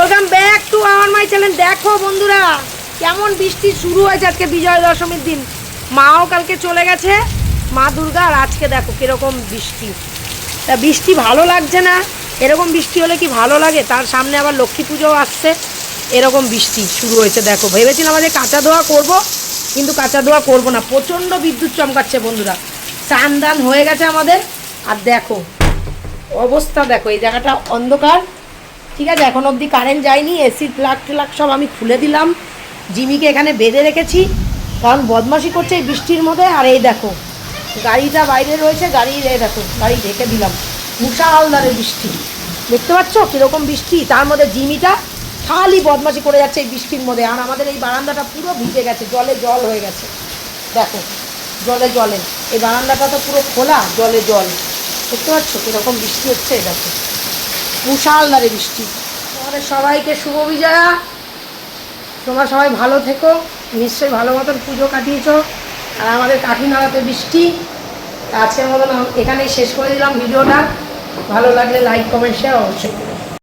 Welcome back to our my channel দেখো বন্ধুরা, কেমন বৃষ্টি শুরু হয়েছে আজকে বিজয়া দশমীর দিন। মাও কালকে চলে গেছে। মা দুর্গা, আর আজকে দেখো কীরকম বৃষ্টি। তা বৃষ্টি ভালো লাগছে না? এরকম বৃষ্টি হলে কি ভালো লাগে? তার সামনে আবার লক্ষ্মী পুজোও আসছে। এরকম বৃষ্টি শুরু হয়েছে, দেখো। ভেবেছিলাম আমাদের কাঁচা ধোয়া করব, কিন্তু কাঁচা ধোয়া করব না। প্রচণ্ড বিদ্যুৎ চমকাচ্ছে বন্ধুরা। স্নান দান হয়ে গেছে আমাদের। আর দেখো, অবস্থা দেখো, এই জায়গাটা অন্ধকার। ঠিক আছে, এখন অবধি কারেন্ট যায়নি এসির প্লাগ ট্লাগ সব আমি খুলে দিলাম। জিমিকে এখানে বেঁধে রেখেছি, কারণ বদমাশি করছে এই বৃষ্টির মধ্যে। আর এই দেখো, গাড়িটা বাইরে রয়েছে, গাড়ি, এই দেখো, গাড়ি ঢেকে দিলাম। মুসা হালদারের বৃষ্টি। দেখতে পাচ্ছ কীরকম বৃষ্টি? তার মধ্যে জিমিটা খালি বদমাশি করে যাচ্ছে এই বৃষ্টির মধ্যে। আর আমাদের এই বারান্দাটা পুরো ভিজে গেছে, জলে জল হয়ে গেছে। দেখো, জলে জলে। এই বারান্দাটা তো পুরো খোলা, জলে জল। দেখতে পাচ্ছ কীরকম বৃষ্টি হচ্ছে, দেখো। মুষালধারে বৃষ্টি। তোমাদের সবাইকে শুভ বিজয়া। তোমরা সবাই ভালো থেকো, নিশ্চয়ই ভালো মতন পুজো কাটিয়েছ। আর আমাদের কাকিনাড়াতে বৃষ্টি। আজকের মতন এখানেই শেষ করে দিলাম ভিডিওটা। ভালো লাগলে লাইক কমেন্ট শেয়ার অবশ্যই।